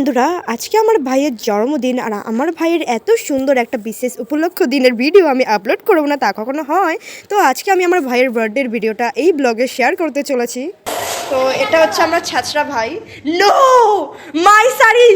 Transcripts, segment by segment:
বন্ধুরা আজকে আমার ভাইয়ের জন্মদিন আর আমার ভাইয়ের এত সুন্দর একটা বিশেষ উপলক্ষ দিনের ভিডিও আমি আপলোড করব না তা কখনো হয়। তো আজকে আমি আমার ভাইয়ের বার্থডের ভিডিওটা এই ব্লগে শেয়ার করতে চলেছি। তো এটা হচ্ছে আমরা ছাচরা ভাই। লো মাই শাড়ি!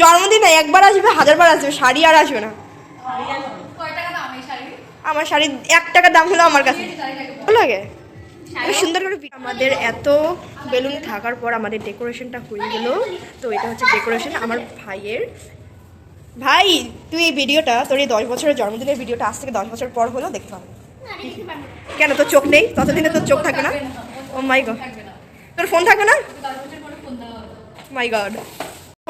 জন্মদিনে একবার আসবে হাজারবার আসবে শাড়ি আর আসবে না। আমার শাড়ি এক টাকা দাম হলো আমার কাছে। লাগে? সুন্দর করে আমাদের এত বেলুন থাকার পর আমাদের ডেকোরেশনটা হয়ে গেল। তো এটা হচ্ছে ডেকোরেশন আমার ভাইয়ের। ভাই, তুই এই ভিডিওটা, তোর এই দশ বছরের জন্মদিনের ভিডিওটা আজ থেকে দশ বছর পর হলো, দেখতে পাবো কেন, তোর চোখ নেই? ততদিনে তোর চোখ থাকে না? ও মাই গড তোর ফোন থাকে না? মাই গড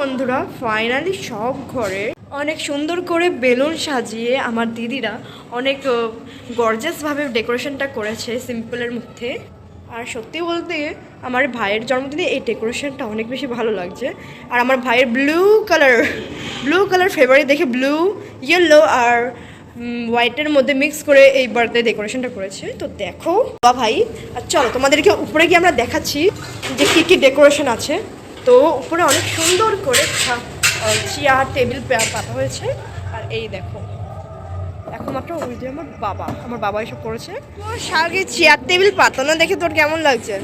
বন্ধুরা ফাইনালি সব ঘরে অনেক সুন্দর করে বেলুন সাজিয়ে আমার দিদিরা অনেক গর্জাসভাবে ডেকোরেশনটা করেছে সিম্পলের মধ্যে। আর সত্যি বলতে আমার ভাইয়ের জন্মদিনে এই ডেকোরেশনটা অনেক বেশি ভালো লাগছে। আর আমার ভাইয়ের blue colour blue colour favourite দেখে ব্লু ইয়েলো আর হোয়াইটের মধ্যে মিক্স করে এই বার্থডে ডেকোরেশনটা করেছে। তো দেখো বা ভাই, আর চলো তোমাদেরকে উপরে গিয়ে আমরা দেখাচ্ছি যে কী কী ডেকোরেশন আছে। তো উপরে অনেক সুন্দর করে চেয়ার টেবিল পাতা হয়েছে। আর এই দেখো একমাত্র ওই যে আমার বাবা। আমার বাবা এসব করেছে। তো সাগে চেয়ার টেবিল পাতানো দেখে তোর কেমন লাগছে?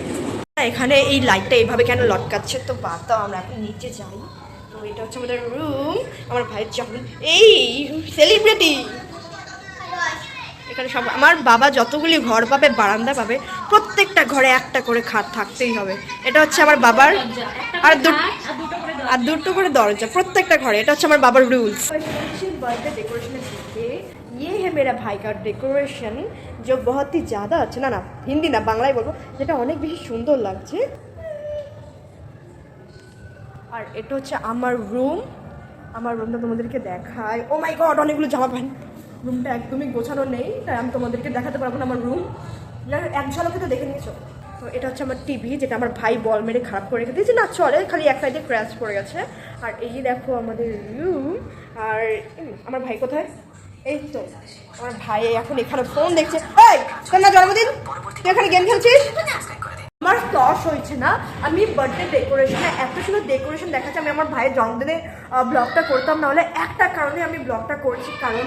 এখানে এই লাইটটা এইভাবে কেন লটকাচ্ছে? তো দাও আমরা এখন নিচে যাই। তো এটা হচ্ছে আমাদের রুম আমার ভাইয়ের যখন এই সেলিব্রিটি এখানে সব আমার বাবা যতগুলি ঘর পাবে বারান্দা পাবে প্রত্যেকটা ঘরে একটা করে খাট থাকতেই হবে এটা হচ্ছে আমার বাবার আর দু- আর দুটো করে দরজা প্রত্যেকটা ঘরে এটা হচ্ছে আমার বাবার রুলস बर्थडे डेकोरेशन देखिए ये है मेरा भाई का डेकोरेशन जो बहुत ही ज़्यादा अच्छा না না হিন্দি না বাংলায় বলবো যেটা অনেক বেশি সুন্দর লাগছে আর এটা হচ্ছে আমার রুম আমার রুমটা তোমাদেরকে দেখায় ও মাই গড অনেকগুলো জামা প্যান্ট রুমটা একদমই গোছানো নেই, তাই আমি তোমাদেরকে দেখাতে পারব না আমার রুম এক ঝলকে তো দেখে নিয়েছো। তো এটা হচ্ছে আমার টিভি যেটা আমার ভাই বল মেরে খারাপ করে রেখে দিয়েছে। না, চলে, খালি এক সাইডে ক্র্যাশ পড়ে গেছে। আর এই দেখো আমাদের রুম আর আমার ভাই কোথায়? এই তো, আমার ভাই এখন এখানে ফোন দেখছে। না জন্মদিন, তুই এখানে গেম খেলছিস? আমার টস হয়েছে না। আমি বার্থডে ডেকোরেশনে এত সুন্দর ডেকোরেশন দেখাচ্ছি। আমি আমার ভাইয়ের জন্মদিনে ব্লগটা করতাম। না হলে একটা কারণে আমি ব্লগটা করছি। কারণ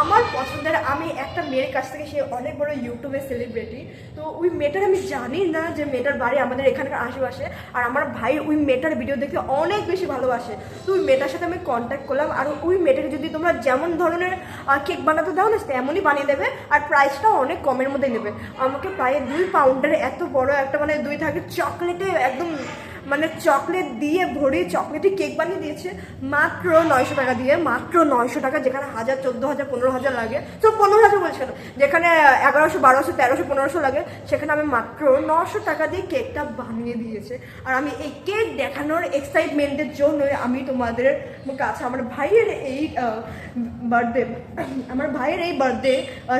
আমার পছন্দের, আমি একটা মেয়ের কাছ থেকে সে অনেক বড় ইউটিউবে সেলিব্রিটি তো ওই মেয়েটার আমি জানি না যে মেয়েটার বাড়ি আমাদের এখানকার আশেপাশে। আর আমার ভাই ওই মেয়েটার ভিডিও দেখতে অনেক বেশি ভালোবাসে। তো ওই মেয়েটার সাথে আমি কন্ট্যাক্ট করলাম। আর ওই মেয়েটাকে যদি তোমরা যেমন ধরনের কেক বানাতে দাও না, তেমনই বানিয়ে দেবে। আর প্রাইসটাও অনেক কমের মধ্যে নেবে। আমাকে প্রায় দুই পাউন্ডের এত বড় একটা মানে দুই থাকে চকলেটে একদম মানে চকলেট দিয়ে ভরে চকলেটে কেক বানিয়ে দিয়েছে। মাত্র নয়শো টাকা দিয়ে, মাত্র নয়শো টাকা, যেখানে হাজার, চোদ্দ হাজার, পনেরো হাজার লাগে। তো পনেরো হাজার বলছে যেখানে এগারোশো, বারোশো, তেরোশো, পনেরোশো লাগে, সেখানে আমি মাত্র নশো টাকা দিয়ে কেকটা বানিয়ে দিয়েছে। আর আমি এই কেক দেখানোর এক্সাইটমেন্টের জন্য আমি তোমাদের কাছে, আমার ভাইয়ের এই বার্থডে আমার ভাইয়ের এই বার্থডে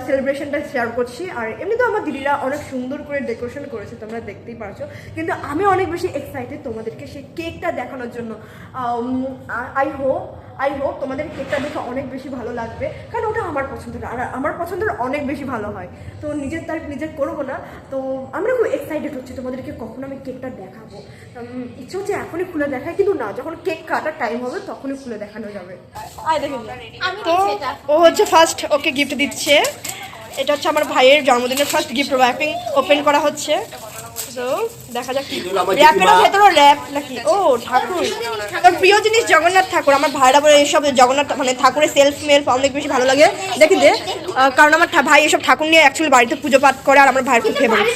সেলিব্রেশনটা শেয়ার করছি। আর এমনি তো আমার দিদিরা অনেক সুন্দর করে ডেকোরেশন করেছে, তোমরা দেখতেই পারছ। কিন্তু আমি অনেক বেশি এক্সাইটেড তোমাদেরকে সেই কেকটা দেখানোর জন্য। আই হোপ আই হোপ তোমাদের কেকটা দেখে অনেক বেশি ভালো লাগবে। কারণ ওটা আমার পছন্দের আর আমার পছন্দের অনেক বেশি ভালো হয়। তো নিজের তারিফ নিজের করব না। তো আমরা খুব এক্সাইটেড হচ্ছি তোমাদেরকে কখন আমি কেকটা দেখাবো। ইচ্ছে হচ্ছে এখনই খুলে দেখায় কিন্তু না যখন কেক কাটার টাইম হবে তখনই খুলে দেখানো যাবে। তো ও হচ্ছে ফার্স্ট ওকে গিফট দিচ্ছে। এটা হচ্ছে আমার ভাইয়ের জন্মদিনের ফার্স্ট গিফট র্যাপিং ওপেন করা হচ্ছে। তো দেখা যাক কি র্যাপের ভেতরে র্যাপ নাকি ও ঠাকুর তোর প্রিয় জিনিস জগন্নাথ ঠাকুর আমার ভাইরা বলে এইসব জগন্নাথ মানে ঠাকুরের সেলফ অনেক বেশি ভালো লাগে দেখি দে কারণ আমার ভাই এসব ঠাকুর নিয়ে অ্যাকচুয়ালি বাড়িতে পুজো পাঠ করে আর আমার ভাইয়ের খুব ফেভারিট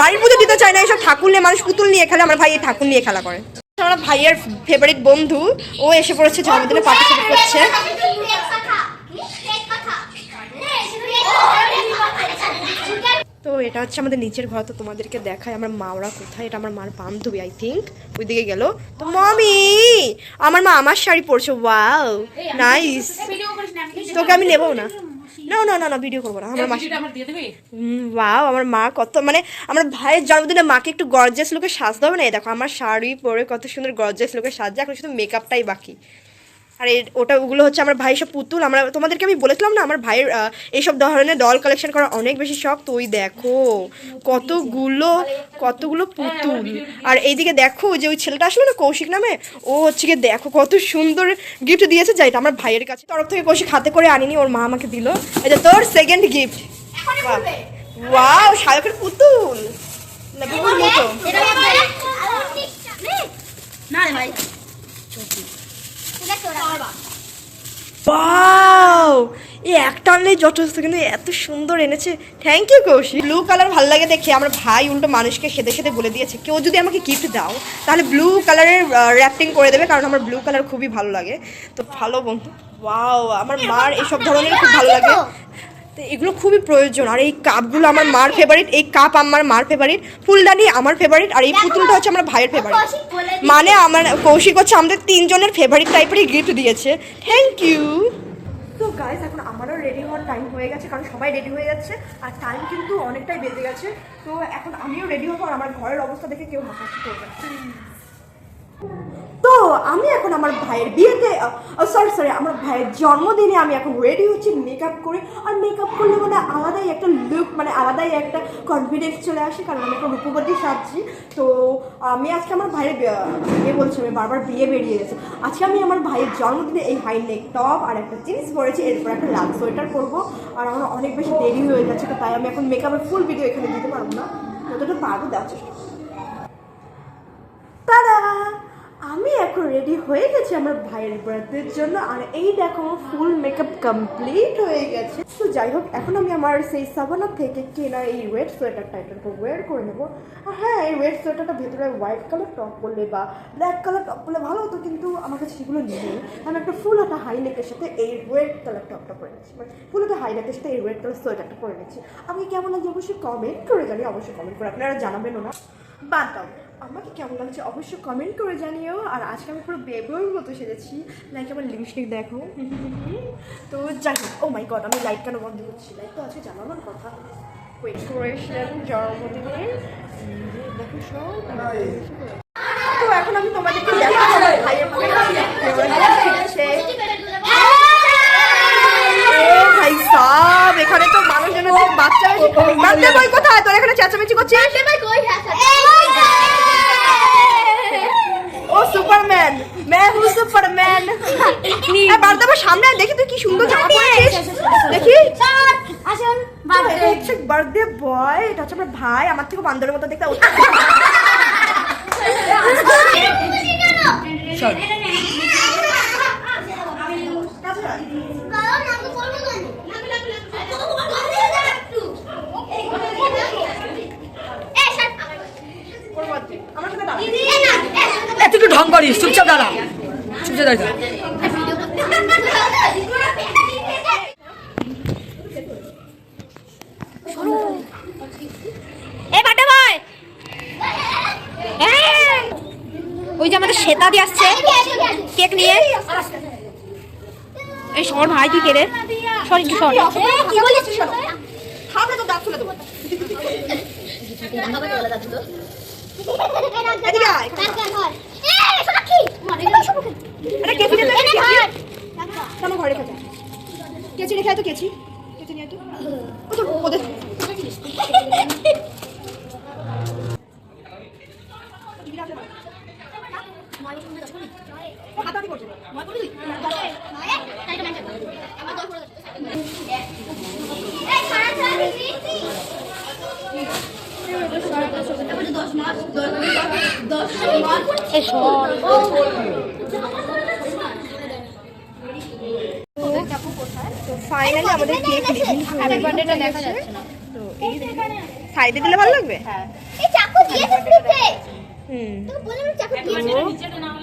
বাড়ির পুজো দিতে চায় না এইসব ঠাকুর নিয়ে মানুষ পুতুল নিয়ে খেলে আমার ভাই এই ঠাকুর নিয়ে খেলা করে আমার ভাইয়ের ফেভারিট বন্ধু ও এসে পড়েছে জন্মদিনে পার্টিসিপেট করছে তো এটা হচ্ছে আমাদের নিচের ঘর তো তোমাদেরকে দেখায় আমার মা ওরা কোথায়। এটা আমার মার বান্ধবী আই থিঙ্ক ওইদিকে গেল। তো মমি আমার মা আমার শাড়ি পরছে ওয়াও নাইস তোকে আমি নেব না। না না না না ভিডিও করব না। আমার মা ওয়াও আমার মা কত মানে আমার ভাইয়ের জন্মদিনে মাকে একটু গর্জাস লোকে সাজতে হবে না? এই দেখো আমার শাড়ি পরে কত সুন্দর গর্জাস লোকে সাজছে এখন শুধু মেকআপটাই বাকি। আর এর- ওটা ওগুলো হচ্ছে আমার ভাই সব পুতুল। আমরা তোমাদেরকে আমি বলেছিলাম না আমার ভাইয়ের এইসব ধরনের ডল কালেকশন করা অনেক বেশি শখ। তো ওই দেখো কতগুলো কতগুলো পুতুল। আর এইদিকে দেখো যে ওই ছেলেটা আসলো না কৌশিক নামে ও হচ্ছে গিয়ে দেখো কত সুন্দর গিফট দিয়েছে। যা এটা আমার ভাইয়ের কাছে। তরফ থেকে কৌশিক হাতে করে আনিনি ওর মা আমাকে দিল। এটা তোর সেকেন্ড গিফট ওয়াও শায়কের পুতুল। না পুতুল মতো। না রে ভাই। এই একটা আনলেই যথেষ্ট কিন্তু এত সুন্দর এনেছে। Thank you Koushik. Blue colour ভালো লাগে দেখে আমার ভাই উল্টো মানুষকে খেতে খেতে বলে দিয়েছে। কেউ যদি আমাকে গিফট দাও তাহলে ব্লু কালারের র্যাপিং করে দেবে কারণ আমার ব্লু কালার খুবই ভালো লাগে। তো ভালো বন্ধু। ওয়াও আমার মার এসব ধরনের খুব ভালো লাগে। তো এগুলো খুবই প্রয়োজন। আর এই কাপগুলো আমার মার ফেভারিট এই কাপ আমার মার ফেভারিট ফুলদানি আমার ফেভারিট আর এই পুতুলটা হচ্ছে আমার ভাইয়ের ফেভারিট মানে আমার কৌশিক হচ্ছে আমাদের তিনজনের ফেভারিট টাইপেরই গিফট দিয়েছে। থ্যাংক ইউ তো গাইস এখন আমারও রেডি হওয়ার টাইম হয়ে গেছে কারণ সবাই রেডি হয়ে যাচ্ছে আর টাইম কিন্তু অনেকটাই বেজে গেছে। তো এখন আমিও রেডি হব আর আমার ঘরের অবস্থা দেখে কেউ হাসাহাসি করবে না। আমি এখন আমার ভাইয়ের বিয়েতে সরি সরি আমার ভাইয়ের জন্মদিনে আমি এখন রেডি হচ্ছি মেকআপ করে। আর মেকআপ করলে মানে আলাদাই একটা লুক মানে আলাদাই একটা কনফিডেন্স চলে আসে, কারণ আমি একটা রূপবতী সাজছি। তো আমি আজকে আমার ভাইয়ের বিয়ে- বলছি, আমি বারবার বিয়ে বেরিয়ে গেছে। আজকে আমি আমার ভাইয়ের জন্মদিনে এই হাই নেক টপ আর একটা জিন্স পরেছি, এরপর একটা লাল সোয়েটার পরবো। আর আমার অনেক বেশি দেরি হয়ে যাচ্ছে তাই আমি এখন মেকআপের ফুল ভিডিও এখানে দিতে পারব না। যতটা পারব দেওয়ার চেষ্টা রেডি হয়ে গেছে আমার ভাইয়ের বার্থডের জন্য, আর এই দেখো আমার ফুল মেকআপ কমপ্লিট হয়ে গেছে। তো যাই হোক, এখন আমি আমার সেই সাবানা থেকে কেনা এই রেড সোয়েটারটা উপর ওয়ের করে নেব। আর হ্যাঁ এই রেড সোয়েটারটা ভেতরে হোয়াইট কালার টপ করলে বা ব্ল্যাক কালার টপ করলে ভালো হতো, কিন্তু আমার কাছে সেগুলো নেই। আমি একটা ফুল একটা হাই নেকের সাথে এই রেড কালার টপটা পরে নিচ্ছি। মানে ফুল একটা হাই নেকের সাথে এই রেড কালার সোয়েটারটা পরে নিচ্ছি। আমি কেমন লাগে অবশ্যই কমেন্ট করে জানি অবশ্যই কমেন্ট করে, আপনারা জানাবেনও না। বাদ দাও। আমাকে কেমন লাগছে অবশ্যই কমেন্ট করে জানিও আর আজকে আমি পুরো বেবর মতো সেজেছি লাইক আমার লিপস্টিক দেখো তো যাই হোক ও মাই গড আমি লাইট কেন বন্ধ করছি লাইট তো আছে জানানোর কথা ডেকোরেশন জন্মদিনের উম, দেখো সব তো এখন আমি তোমাদেরকে দেখাবো আমার ভাইয়ের ভাই সব এখানে তো মানুষজন হচ্ছে বাচ্চা বাচ্চা বই কোথায় তোর এখানে চেঁচামেচি করছিস ও সুপারম্যান मैं हूँ সুপারম্যান এই বারদাবার সামনে দেখি তুই কি সুন্দর জামা পরেছিস দেখি এটা হচ্ছে বার্থডে বয় এটা হচ্ছে আমার ভাই আমার থেকে বান্দরের মতো দেখতে ওর birthday। আমার সাথে দাঁড়া। এ তুই একটু ঢং করিস চুপচাপ দাঁড়া চুপচাপ দাঁড়া এ বাটা ভাই। ওই যে আমাদের শ্বেতা দিয়ে আসছে কেক নিয়ে। এই সর ভাই তুই কেড়ে? সর একটু সর কি বলিস খাবে তো দাঁত তুলে দেবো। এদিকে আয়। আরে কেচি রেখে তো কেচি। ও তো ওদের ও হাতাহাতি করছে। এ সর তো ফাইনালি আমাদের কেক রিভিল হ্যাপি বার্থডেটা দেখা যাচ্ছে না তো এই সাইডে দিলে ভালো লাগবে? হ্যাঁ। হুম।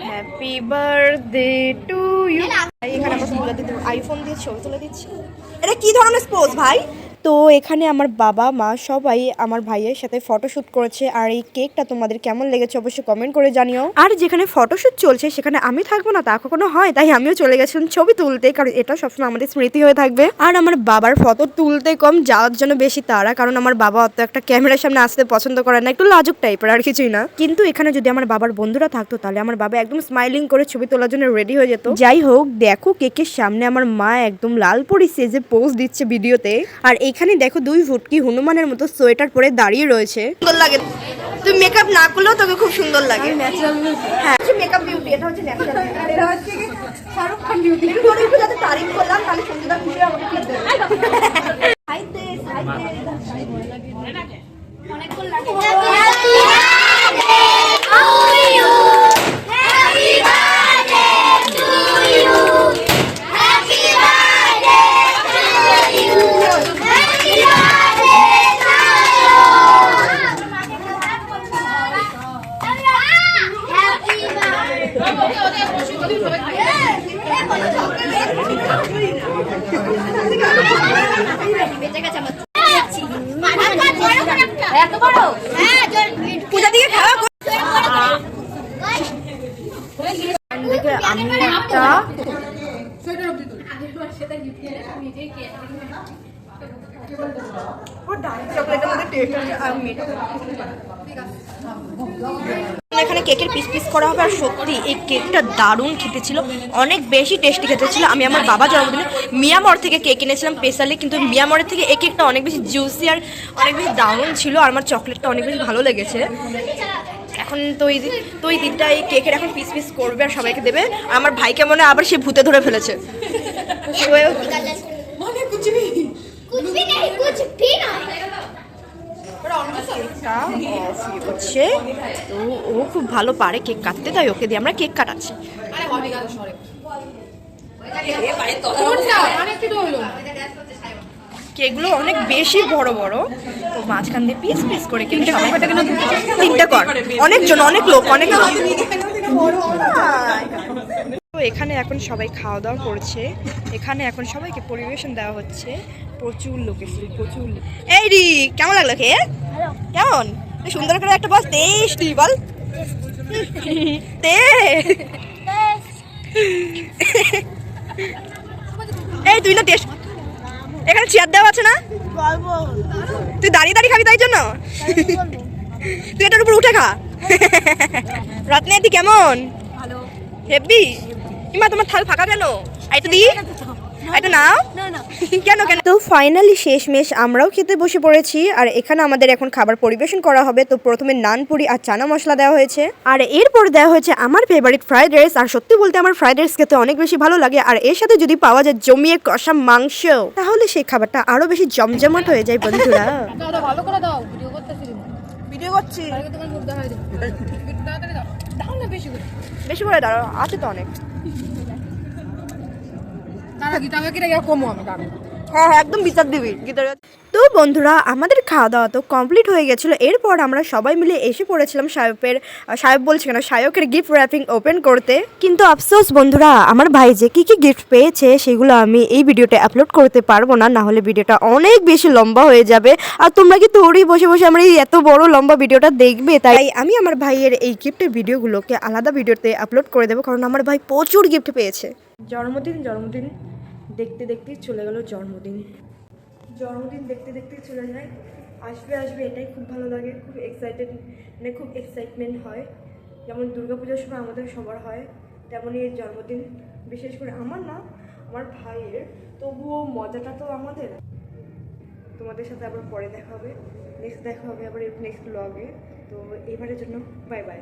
হ্যাপি বার্থডে টু ইউ এখানে আমরা তুলে দিতে আইফোন দিয়ে ছবি তুলে দিচ্ছি। এটা কি ধরনের স্পোর্টস ভাই? তো এখানে আমার বাবা, মা সবাই আমার ভাইয়ের সাথে ফটোশ্যুট করেছে। আর এই কেকটা তোমাদের কেমন লেগেছে অবশ্যই কমেন্ট করে জানিও। আর যেখানে ফটোশ্যুট চলছে, সেখানে আমি থাকব না, তা কখনো হয়? তাই আমিও চলে গেছিলাম ছবি তুলতে, কারণ এটা সবসময় আমাদের স্মৃতি হয়ে থাকবে। আর আমার বাবার ফটো তুলতে কম, যাওয়ার জন্য বেশি তারা, কারণ আমার বাবা অত একটা ক্যামেরার সামনে আসতে পছন্দ করে না, একটু লাজুক টাইপের আর কিছুই না। কিন্তু এখানে যদি আমার বাবার বন্ধুরা থাকতো, তাহলে আমার বাবা একদম স্মাইলিং করে ছবি তোলার জন্য রেডি হয়ে যেত। যাই হোক, দেখো কেকের সামনে আমার মা একদম লাল পরি সেজে পোজ দিচ্ছে ভিডিওতে আর এখানে দেখো দুই ফুটকি হনুমানের মতো সোয়েটার পরে দাঁড়িয়ে রয়েছে। সুন্দর লাগে। তুই মেকআপ না করলেও তোকে খুব সুন্দর লাগে। হ্যাঁ মেকআপ বিউটি এটা হচ্ছে ন্যাচারাল এটা হচ্ছে কি? শাহরুখ খান বিউটি একটু তোর একটু যাতে তারিফ করলাম তাহলে সঙ্গীতা খুশি আমাকে দেবে। হাই দে হাই দে এত বড় হ্যাঁ পূজা দিকে খাওয়া দিকে এখানে কেকের পিস পিস করা হবে আর সত্যি এই কেকটা দারুণ খেতে ছিল অনেক বেশি টেস্টি খেতে ছিল আমি আমার বাবা জন্মদিনে মিয়ামর থেকে কেক এনেছিলাম স্পেশালি কিন্তু মিয়ামরের থেকে এই কেকটা অনেক বেশি জুসি আর অনেক বেশি দারুণ ছিল। আর আমার চকলেটটা অনেক বেশি ভালো লেগেছে। এখন তো এই তো এই দিনটা এই কেকের এখন পিস পিস করবে আর সবাইকে দেবে। আমার ভাইকে মনে আবার সে ভূতে ধরে ফেলেছে। হচ্ছে তো ও খুব ভালো পারে কেক কাটতে তাই ওকে দিয়ে আমরা কেক কাটাচ্ছি। কেকগুলো অনেক বেশি বড় বড়। মাঝখান দিয়ে পিস পিস করে সবাই তিনটা কর। অনেকজন অনেক লোক অনেক লোক। এখানে এখন সবাই খাওয়া দাওয়া করছে। এখানে এখন সবাইকে পরিবেশন দেওয়া হচ্ছে। প্রচুর লোক এসেছে প্রচুর এই রি কেমন লাগল খেয়ে? কেমন? সুন্দর করে একটা বস টেস্টি বল। তে এই তুই না টেস্ট এখানে চেয়ার দেওয়া আছে না? তুই দাঁড়িয়ে দাঁড়িয়ে খাবি তাই জন্য? তুই এটার উপর উঠে খা। রত্নেদি কেমন? হেব্বি। ইমা তোমার থাল ফাঁকা কেন? তো দি। এটা নাও। কেন কেন? তো ফাইনালি শেষমেশ আমরাও খেতে বসে পড়েছি আর এখানে আমাদের এখন খাবার পরিবেশন করা হবে। তো প্রথমে নান পুরি আর চানা মশলা দেওয়া হয়েছে। আর এরপর দেওয়া হয়েছে আমার ফেভারিট ফ্রাইড রাইস আর সত্যি বলতে আমার ফ্রাইড রাইস খেতে অনেক বেশি ভালো লাগে। আর এর সাথে যদি পাওয়া যায় জমিয়ে কষা মাংস তাহলে সেই খাবারটা আরও বেশি জমজমাট হয়ে যায় বন্ধুরা। ভালো করে দাও ভিডিও করতেছি। ভিডিও করছি। তোমার মুখ দেখা দিই তাড়াতাড়ি দাও। দাও না বেশি করে। বেশি করে দাঁড়াও আছে তো অনেক দাঁড়া গীতা আমাকে রেখে কমো আমি দাঁড়া হ্যাঁ হ্যাঁ একদম বিচার দিবি গীতার তো বন্ধুরা আমাদের খাওয়া দাওয়া তো কমপ্লিট হয়ে গেছিল। এরপর আমরা সবাই মিলে এসে পড়েছিলাম সাহেবের সাহেব বলছি কেন সায়কের গিফট র্যাপিং ওপেন করতে। কিন্তু আফসোস বন্ধুরা আমার ভাই যে কী কী গিফট পেয়েছে সেগুলো আমি এই ভিডিওতে আপলোড করতে পারব না। না হলে ভিডিওটা অনেক বেশি লম্বা হয়ে যাবে। আর তোমরা কি তোরই বসে বসে আমরা এই এত বড় লম্বা ভিডিওটা দেখবে? তাই আমি আমার ভাইয়ের এই গিফটের ভিডিওগুলোকে আলাদা ভিডিওতে আপলোড করে দেবো। কারণ আমার ভাই প্রচুর গিফট পেয়েছে। জন্মদিন জন্মদিন দেখতে দেখতেই চলে গেল জন্মদিন। জন্মদিন দেখতে দেখতে চলে যায়। আসবে আসবে, এটাই খুব ভালো লাগে, খুব এক্সাইটেড মানে খুব এক্সাইটমেন্ট হয়। যেমন দুর্গাপূজার সময় আমাদের সবার হয়, তেমনই এর জন্মদিন। বিশেষ করে আমার না, আমার ভাইয়ের। তবুও মজাটা তো আমাদের। তোমাদের সাথে আবার পরে দেখা হবে নেক্সট দেখা হবে আবার নেক্সট ব্লগে তো এবারের জন্য বাই বাই